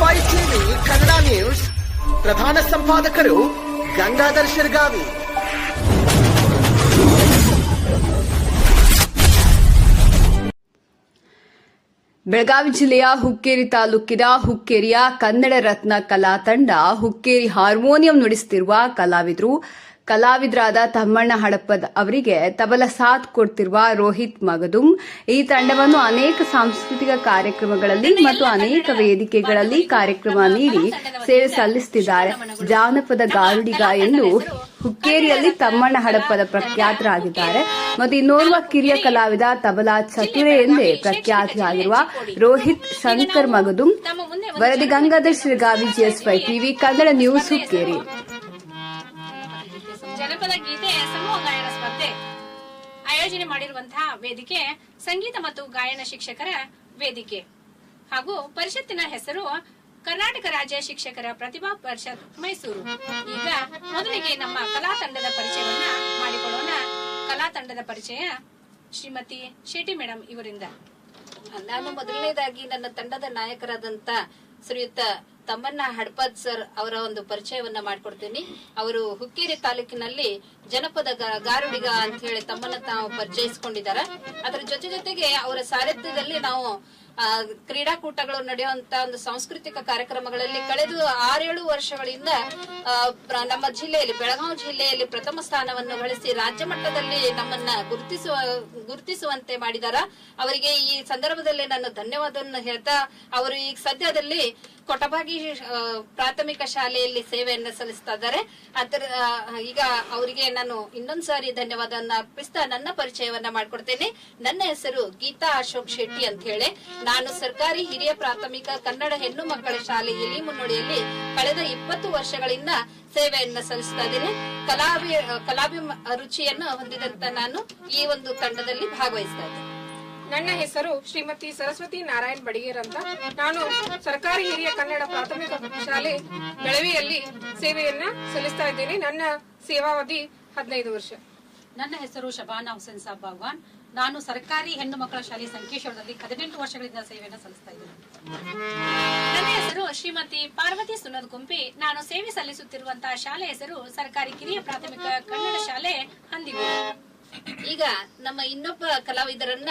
TV, Kannada news. ಪ್ರಧಾನ ಸಂಪಾದಕರು ಗಂಗಾಧರ್ ಶಿರ್ಗಾವಿ. ಬೆಳಗಾವಿ ಜಿಲ್ಲೆಯ ಹುಕ್ಕೇರಿ ತಾಲೂಕಿನ ಹುಕ್ಕೇರಿಯ ಕನ್ನಡ ರತ್ನ ಕಲಾ ತಂಡ ಹುಕ್ಕೇರಿ ಹಾರ್ಮೋನಿಯಂ ನುಡಿಸುತ್ತಿರುವ ಕಲಾವಿದರು ಕಲಾವಿದರಾದ ತಮ್ಮಣ್ಣ ಹಡಪದ್ ಅವರಿಗೆ ತಬಲ ಸಾಥ್ ಕೊಡ್ತಿರುವ ರೋಹಿತ್ ಮಗದುಂ. ಈ ತಂಡವನ್ನು ಅನೇಕ ಸಾಂಸ್ಕೃತಿಕ ಕಾರ್ಯಕ್ರಮಗಳಲ್ಲಿ ಮತ್ತು ಅನೇಕ ವೇದಿಕೆಗಳಲ್ಲಿ ಕಾರ್ಯಕ್ರಮ ನೀಡಿ ಸೇವೆ ಸಲ್ಲಿಸುತ್ತಿದ್ದಾರೆ. ಜಾನಪದ ಗಾರುಡಿಗ ಎಂದು ಹುಕ್ಕೇರಿಯಲ್ಲಿ ತಮ್ಮಣ್ಣ ಹಡಪದ ಪ್ರಖ್ಯಾತರಾಗಿದ್ದಾರೆ. ಮತ್ತು ಇನ್ನೋರ್ವ ಕಿರಿಯ ಕಲಾವಿದ ತಬಲಾ ಚತುರೆ ಎಂದೇ ಪ್ರಖ್ಯಾತಿಯಾಗಿರುವ ರೋಹಿತ್ ಶಂಕರ್ ಮಗದುಂ. ವರದಿ Gangadhar Shrigavi GSY TV, Kannada news Hukkeri. ವೇದಿಕೆ, ಸಂಗೀತ ಮತ್ತು ಗಾಯನ ಶಿಕ್ಷಕರ ವೇದಿಕೆ. ಹಾಗೂ ಪರಿಷತ್ತಿನ ಹೆಸರು ಕರ್ನಾಟಕ ರಾಜ್ಯ ಶಿಕ್ಷಕರ ಪ್ರತಿಭಾ ಪರಿಷತ್ ಮೈಸೂರು. ಈಗ ಮೊದಲಿಗೆ ನಮ್ಮ ಕಲಾ ತಂಡದ ಪರಿಚಯವನ್ನ ಮಾಡಿಕೊಳ್ಳೋಣ. ಕಲಾ ತಂಡದ ಪರಿಚಯ ಶ್ರೀಮತಿ ಶೆಟ್ಟಿ ಮೇಡಮ್ ಇವರಿಂದ. ನಾನು ಮೊದಲನೇದಾಗಿ ನನ್ನ ತಂಡದ ನಾಯಕರಾದಂತ ಶ್ರೀಯುತ ತಮ್ಮಣ್ಣ ಹಡ್ಪದ್ ಸರ್ ಅವರ ಒಂದು ಪರಿಚಯವನ್ನ ಮಾಡ್ಕೊಡ್ತೀನಿ. ಅವರು ಹುಕ್ಕೇರಿ ತಾಲೂಕಿನಲ್ಲಿ ಜನಪದ ಗಾರುಡಿಗ ಅಂತ ಹೇಳಿ ತಮ್ಮನ್ನ ತಾವು ಪರಿಚಯಿಸಿಕೊಂಡಿದ್ದಾರೆ. ಅದರ ಜೊತೆ ಜೊತೆಗೆ ಅವರ ಸಾರಥ್ಯದಲ್ಲಿ ನಾವು ಕ್ರೀಡಾಕೂಟಗಳು ನಡೆಯುವಂತ ಒಂದು ಸಾಂಸ್ಕೃತಿಕ ಕಾರ್ಯಕ್ರಮಗಳಲ್ಲಿ ಕಳೆದ ಆರೇಳು ವರ್ಷಗಳಿಂದ ನಮ್ಮ ಜಿಲ್ಲೆಯಲ್ಲಿ, ಬೆಳಗಾವಿ ಜಿಲ್ಲೆಯಲ್ಲಿ ಪ್ರಥಮ ಸ್ಥಾನವನ್ನು ಗಳಿಸಿ ರಾಜ್ಯ ಮಟ್ಟದಲ್ಲಿ ನಮ್ಮನ್ನ ಗುರುತಿಸುವ, ಗುರುತಿಸುವಂತೆ ಮಾಡಿದಾರ. ಅವರಿಗೆ ಈ ಸಂದರ್ಭದಲ್ಲಿ ನಾನು ಧನ್ಯವಾದವನ್ನು ಹೇಳ್ತಾ, ಅವರು ಈಗ ಸದ್ಯದಲ್ಲಿ ಕೊಟಬಾಗಿ ಪ್ರಾಥಮಿಕ ಶಾಲೆಯಲ್ಲಿ ಸೇವೆಯನ್ನು ಸಲ್ಲಿಸ್ತಾ ಇದ್ದಾರೆ. ಅದರ ಈಗ ಅವರಿಗೆ ನಾನು ಇನ್ನೊಂದ್ ಸಾರಿ ಧನ್ಯವಾದವನ್ನ ಅರ್ಪಿಸ್ತಾ ನನ್ನ ಪರಿಚಯವನ್ನ ಮಾಡ್ಕೊಡ್ತೇನೆ. ನನ್ನ ಹೆಸರು ಗೀತಾ ಅಶೋಕ್ ಶೆಟ್ಟಿ ಅಂತ ಹೇಳಿ. ನಾನು ಸರ್ಕಾರಿ ಹಿರಿಯ ಪ್ರಾಥಮಿಕ ಕನ್ನಡ ಹೆಣ್ಣು ಮಕ್ಕಳ ಶಾಲೆಯಲ್ಲಿ ಮುನ್ನೋಡಿಯಲ್ಲಿ ಕಳೆದ ಇಪ್ಪತ್ತು ವರ್ಷಗಳಿಂದ ಸೇವೆಯನ್ನ ಸಲ್ಲಿಸ್ತಾ ಇದ್ದೇನೆ. ಕಲಾವಿ ಕಲಾಭಿ ರುಚಿಯನ್ನು ಹೊಂದಿದಂತ ನಾನು ಈ ಒಂದು ತಂಡದಲ್ಲಿ ಭಾಗವಹಿಸ್ತಾ ಇದ್ದೇನೆ. ನನ್ನ ಹೆಸರು ಶ್ರೀಮತಿ ಸರಸ್ವತಿ ನಾರಾಯಣ್ ಬಡಿಗೇರ್ ಅಂತ. ನಾನು ಸರ್ಕಾರಿ ಹಿರಿಯ ಕನ್ನಡ ಪ್ರಾಥಮಿಕ ಶಾಲೆ ಬೆಳವಿಯಲ್ಲಿ ಸೇವೆಯನ್ನ ಸಲ್ಲಿಸ್ತಾ ಇದ್ದೇನೆ. ನನ್ನ ಸೇವಾವಧಿ ಹದಿನೈದು ವರ್ಷ. ನನ್ನ ಹೆಸರು ಶಬಾನಾ ಹುಸೇನ್ ಸಾಬ್ ಬಾಗ್ವಾನ್ ನಾನು ಸರ್ಕಾರಿ ಹೆಣ್ಣು ಮಕ್ಕಳ ಶಾಲೆ ಸಂಕೇಶ್ವರದಲ್ಲಿ ಹದಿನೆಂಟು ವರ್ಷಗಳಿಂದ ಸೇವೆಯನ್ನು ಸಲ್ಲಿಸ್ತಾ ಇದ್ದೇನೆ. ನನ್ನ ಹೆಸರು ಶ್ರೀಮತಿ ಪಾರ್ವತಿ ಸುನದ್ ಗುಂಪಿ. ನಾನು ಸೇವೆ ಸಲ್ಲಿಸುತ್ತಿರುವಂತಹ ಶಾಲೆ ಹೆಸರು ಸರ್ಕಾರಿ ಕಿರಿಯ ಪ್ರಾಥಮಿಕ ಕನ್ನಡ ಶಾಲೆ ಹಂದಿಗೂ ಈಗ ನಮ್ಮ ಇನ್ನೊಬ್ಬ ಕಲಾವಿದರನ್ನ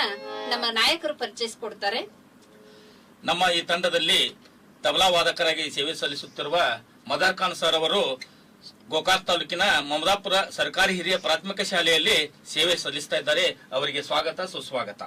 ನಮ್ಮ ನಾಯಕರು ಪರಿಚಯಿಸಿಕೊಡ್ತಾರೆ. ನಮ್ಮ ಈ ತಂಡದಲ್ಲಿ ತಬಲಾ ವಾದಕರಾಗಿ ಸೇವೆ ಸಲ್ಲಿಸುತ್ತಿರುವ ಮದರ್ ಖಾನ್ ಸರ್ ಅವರು ಗೋಕಾಕ್ ತಾಲೂಕಿನ ಮಮದಾಪುರ ಸರ್ಕಾರಿ ಹಿರಿಯ ಪ್ರಾಥಮಿಕ ಶಾಲೆಯಲ್ಲಿ ಸೇವೆ ಸಲ್ಲಿಸ್ತಾ ಇದ್ದಾರೆ. ಅವರಿಗೆ ಸ್ವಾಗತ ಸುಸ್ವಾಗತ.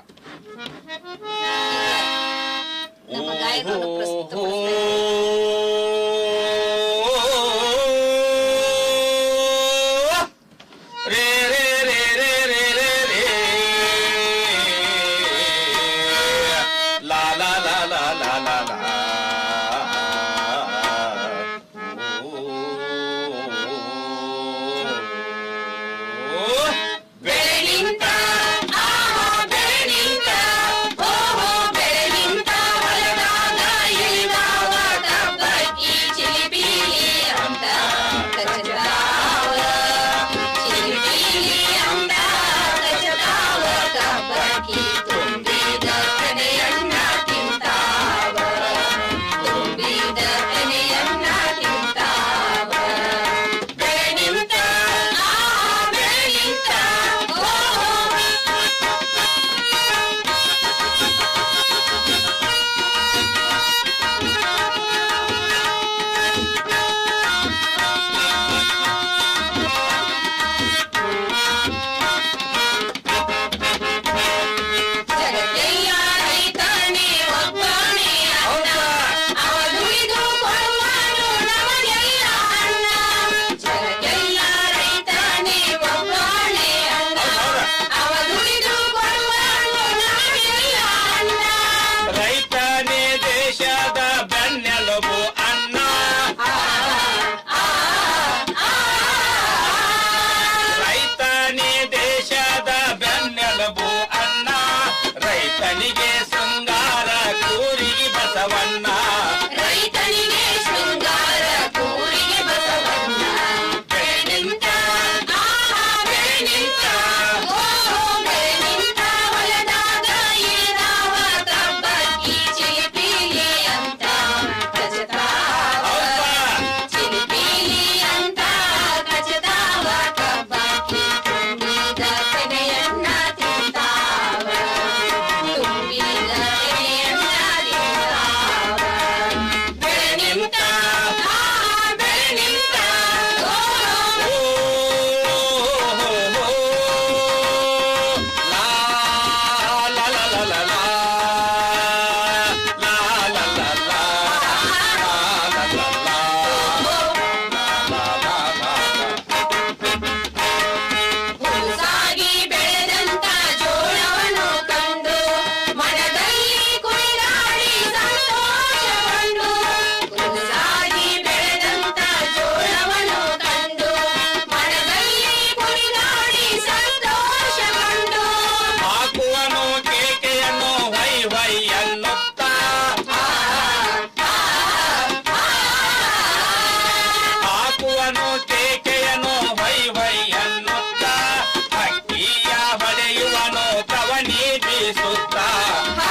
啊。